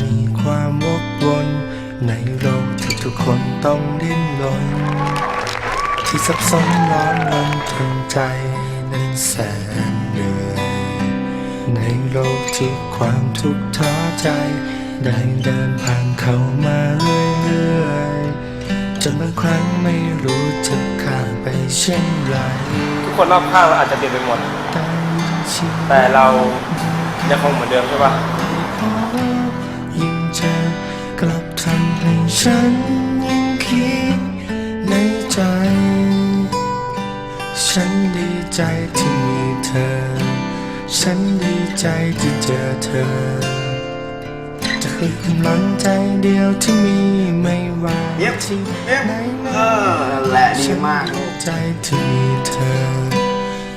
มีความวกวนในโลกที่ทุกคนต้องดิ้นรนที่ซับซ้อนร้อนรนทนใจนั้นแสนเหนื่อย ในโลกที่ความทุกข์ท้อใจ ได้เดินผ่านเข้ามาเรื่อยๆจนบางครั้งไม่รู้จะข้ามไปเช่นไรทุกคนรอบข้างเราอาจจะเปลี่ยนไปหมด แต่เรายังคงเหมือนเดิมใช่ปะ ใจที่มีเธอ ฉันดีใจที่เจอเธอจะคือกำลังใจเดียวที่มีไม่ว่าที่ไหนเออแหละดีมากใจที่มีเธอ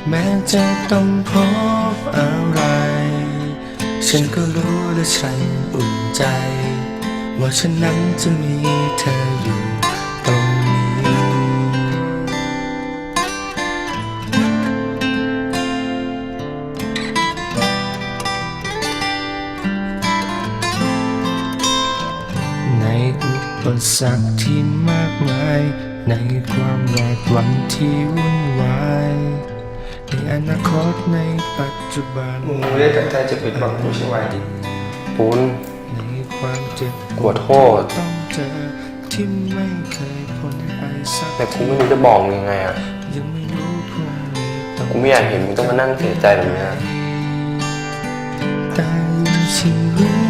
แม้จะต้องพบอะไร ฉันก็รู้และฉันอุ่นใจ ว่าฉันนั้นจะมีเธออยู่ตรง อุปสรรคที่มากมาย ในความแวดวันที่วุ่นวาย ในอนาคตในปัจจุบัน มึงไม่ได้ตั้งใจจะปิดบังกูใช่ไหมปุ้นในความเจ็บขอโทษต้องเจอที่ไม่เคยพ้นไปสักแต่กูไม่รู้จะบอกมึงยังไงอะยังไม่รู้พรุ่งนี้ต้องกูไม่อยากเห็นมึงต้องมานั่งเสียใจแบบเนี้ยแต่ยิ่งชีวิต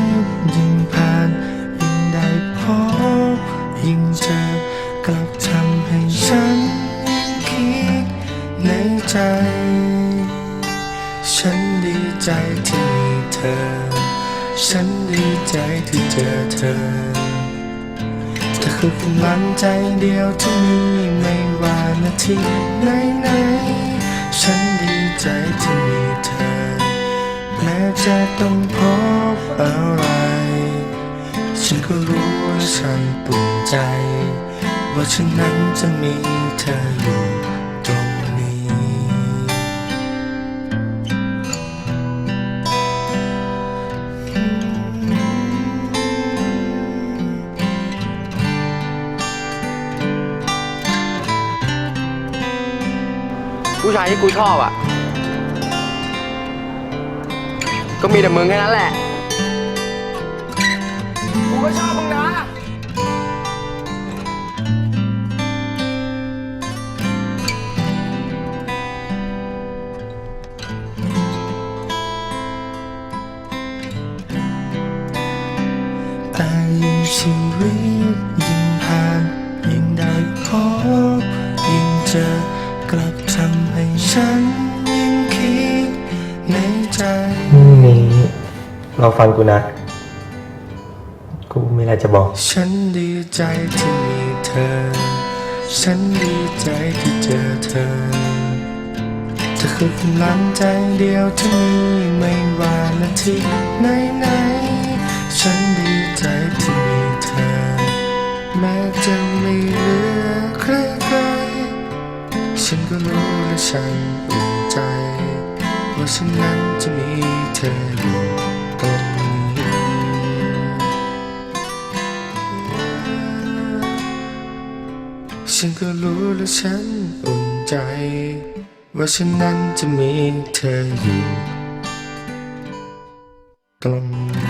ใจฉันดีใจที่มีเธอ ฉันดีใจที่เจอเธอ เธอคือกำลังใจเดียวที่มีไม่ว่านาทีไหนไหนๆฉันดีใจที่มีเธอ แม้จะต้องพบอะไร ฉันก็รู้ว่าฉันปุ่นใจ ว่าฉันนั้นจะมีเธออยู่ ผู้ชายที่กูชอบอะ ก็มีแต่มึงแค่นั้นแหละ กูก็ชอบมึงนะ แต่ยิ่งชีวิตยิ่งผ่านยิ่งได้พบยิ่งเจอ กลับทำให้ฉันยิ่งคิดในใจนี่เราฟังกูนะ กูมีอะไรจะบอก ฉันดีใจที่มีเธอ ฉันดีใจที่เจอเธอเธอคือกำลังใจเดียวที่มีไม่ว่านาทีไหนไหนๆฉันดีใจที่มีเธอ แม้จะไม่เหลือใครใครๆ ฉันก็รู้และฉันอุ่นใจ ว่าฉันนั้นจะมีเธออยู่ตรงนี้ฉันก็รู้และฉันอุ่นใจ ว่าฉันนั้นจะมีเธออยู่ตรงนี้